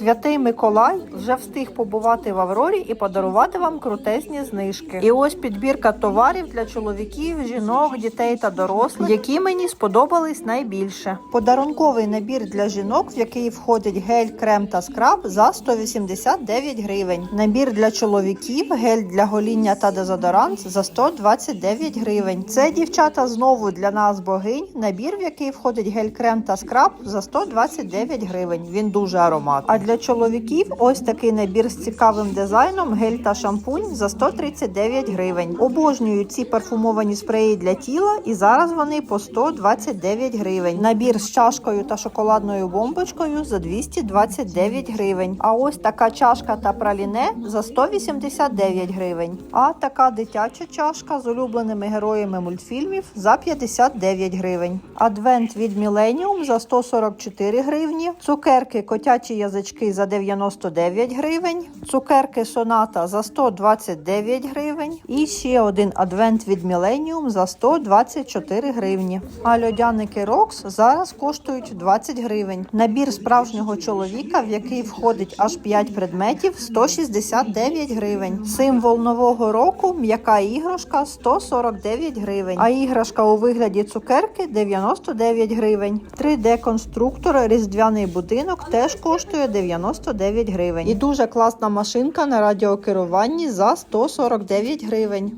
Святий Миколай вже встиг побувати в Аврорі і подарувати вам крутезні знижки. І ось підбірка товарів для чоловіків, жінок, дітей та дорослих, які мені сподобались найбільше. Подарунковий набір для жінок, в який входить гель, крем та скраб за 189 гривень. Набір для чоловіків, гель для гоління та дезодорант за 129 гривень. Це дівчата знову для нас богинь. Набір, в який входить гель, крем та скраб за 129 гривень. Він дуже ароматний. Для чоловіків ось такий набір з цікавим дизайном, гель та шампунь за 139 гривень. Обожнюю ці парфумовані спреї для тіла, і зараз вони по 129 гривень. Набір з чашкою та шоколадною бомбочкою за 229 гривень. А ось така чашка та праліне за 189 гривень. А така дитяча чашка з улюбленими героями мультфільмів за 59 гривень. Адвент від Millennium за 144 гривні. Цукерки котячі язички за 99 гривень. Цукерки Соната за 129 гривень. І ще один адвент від Millennium за 124 гривні. А льодяники Рокс зараз коштують 20 гривень. Набір справжнього чоловіка, в який входить аж 5 предметів, 169 гривень. Символ нового року м'яка іграшка 149 гривень. А іграшка у вигляді цукерки 99 гривень. 3D-конструктор різдвяний будинок теж коштує 99 гривень. І дуже класна машинка на радіокеруванні за 149 гривень.